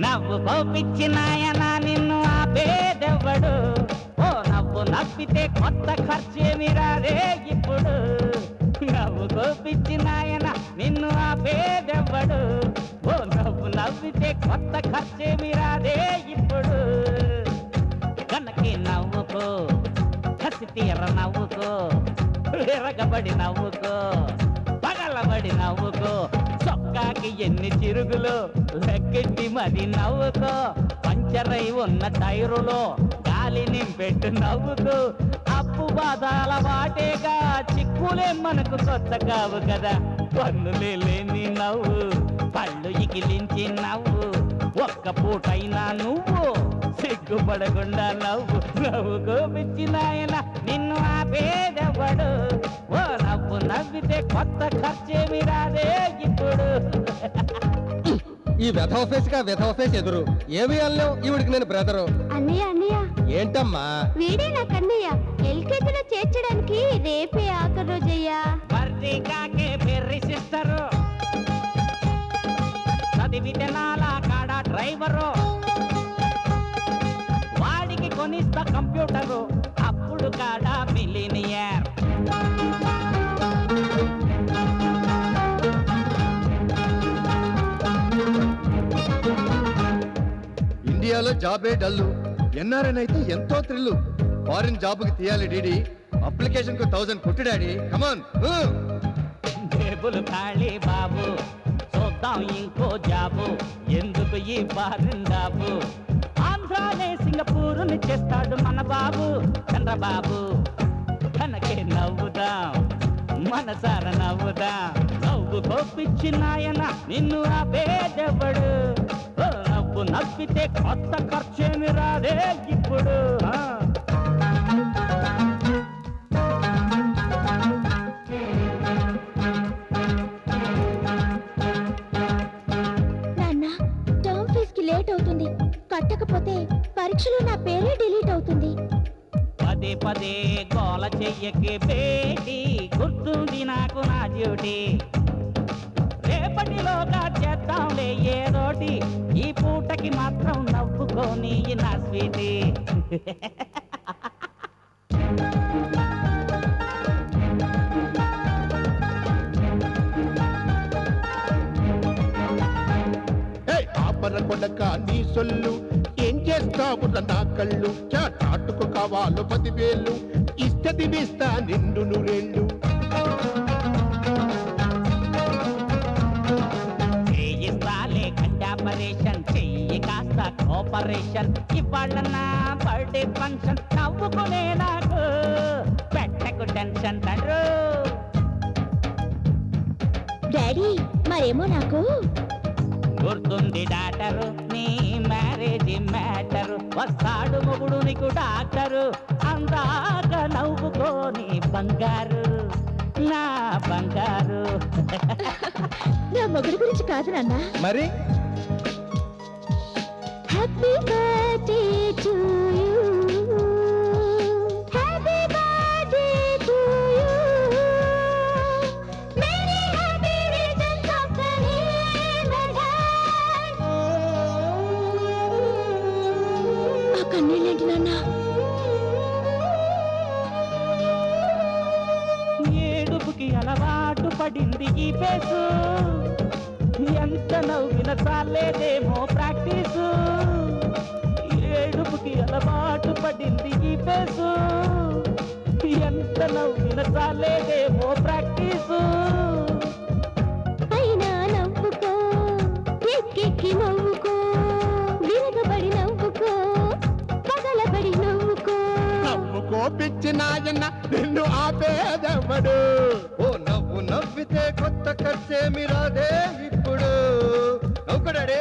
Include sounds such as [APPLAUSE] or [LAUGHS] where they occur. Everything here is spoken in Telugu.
నవ్వు కోపిచ్చి నాయన నిన్ను ఆపేదెవ్వడు. ఓ నవ్వు నవ్వితే కొత్త ఖర్చేమి రాదే ఇప్పుడు. నవ్వు కోపిచ్చి నాయన నిన్ను ఆపేదెవ్వడు. ఓ నవ్వు నవ్వితే కొత్త ఖర్చేమి రాదే ఇప్పుడు. కనకి నవ్వుకో కసి తీర నవ్వుకో. విరగబడి నవ్వుకో పగలబడి నవ్వుకో చొక్కాకి ఎన్ని చిరుగులు లెక్కెట్టి మరి నవ్వుకో పంచరై ఉన్న టైరులో గాలి నింపెట్టు నవ్వుకో. అప్పు బాధాల వాటేగా చిక్కులే మనకు కొత్త కావు కదా. పన్నులే లేని నవ్వు పళ్ళు ఇగిలించి నవ్వు ఒక్క పూటైనా నువ్వు సిగ్గుపడకుండా నవ్వు నవ్వుకో పిచ్చి నాయన నిన్ను ఆపేదెవ్వడు ఓ నవ్వు నవ్వితే కొత్త ఖర్చేమి రాదే ఇప్పుడు. ఈ వెధవ ఫేస్గా వెధవ ఫేస్ ఎదురు. ఏమి అనలేవు ఈవిడికి నేను బ్రదరు అన్నయ్య అన్నయ్య. ఏంటమ్మా? వీడే నా కన్నయ్య. ఎల్కేజీలో చేర్చడానికి రేపే ఆఖరి రోజయ్యా. బర్రీ కాకే బెర్రీ సిస్టరు. చదివితే నాలా కాడ డ్రైవరు. కొనిస్తా కంప్యూటరు అప్పుడు కాడ మిలీనియర్. ఇండియాలో జాబే డల్లు. ఎన్ఆర్ఎన్ అయితే ఎంతో థ్రిల్లు. ఫారిన్ జాబ్కి తీయాలి డీడీ. అప్లికేషన్కు థౌసండ్ కొట్టు డాడీ. కమాన్ ఖాళీ బాబు. చూద్దాం ఇంకో జాబు. ఎందుకు ఈ బారిందాబు ఆంధ్రానే సింగపూరుని చేస్తాడు మన బాబు. చంద్రబాబు తనకే నవ్వుదాం మనసార నవ్వుదాం. నవ్వు పిచ్చి నాయన నిన్ను ఆపేదెవ్వడు ఓ నవ్వు నవ్వితే కొత్త ఖర్చేమి రాదే ఇప్పుడు. లేట్ అవుతుంది. కట్టకపోతే పరీక్షలో నా పేరే డిలీట్ అవుతుంది. పదే పదే గోల చెయ్యకి పేటి గుర్తుంది నాకు నా డ్యూటీ. రేపటిలోగా చేద్దాంలే ఏదోటి. ఈ పూటకి మాత్రం నవ్వుకొని నా స్వీటీ. [LAUGHS] ఆపర కొడక నీ సొల్లు. ఏం చేస్తావు నా కళ్ళు? చాటుకు కావాలో పదివేలు. ఇస్తది వేస్తా నిండు నూరేళ్ళు కంటాపరేషన్ చెయ్యి కాస్త కోపరేషన్. ఇవాళ నా బర్త్డే ఫంక్షన్ నవ్వుకునే నాకు పెట్టకు టెన్షన్ తండ్రు డాడీ మరేమో నాకు? గుర్తుంది డాక్టరు నీ మ్యారేజ్ మ్యాటరు వస్తాడు మొగుడు నీకు డాక్టరు అందాక నవ్వుకోని బంగారు. నా బంగారు. నా మొగుడు గురించి కాదు నాన్న. మరి? హ్యాపీ బర్త్డే టు యూ కన్నీళ్ళేంటి నాన్న? ఏడుపుకి అలవాటు పడింది ఈ పేసు ఎంత నవ్విన చాలేదేమో ప్రాక్టీస్. ఏడుపుకి అలవాటు పడింది ఈ పేసు ఎంత నవ్విన చాలేదేమో ప్రాక్టీసు. పిచ్చి నాయన నిన్ను ఆపేదెవడు? ఓ నవ్వు నవ్వితే కొత్త కట్టే మీరాదే ఇప్పుడు. నవ్వుకడాడే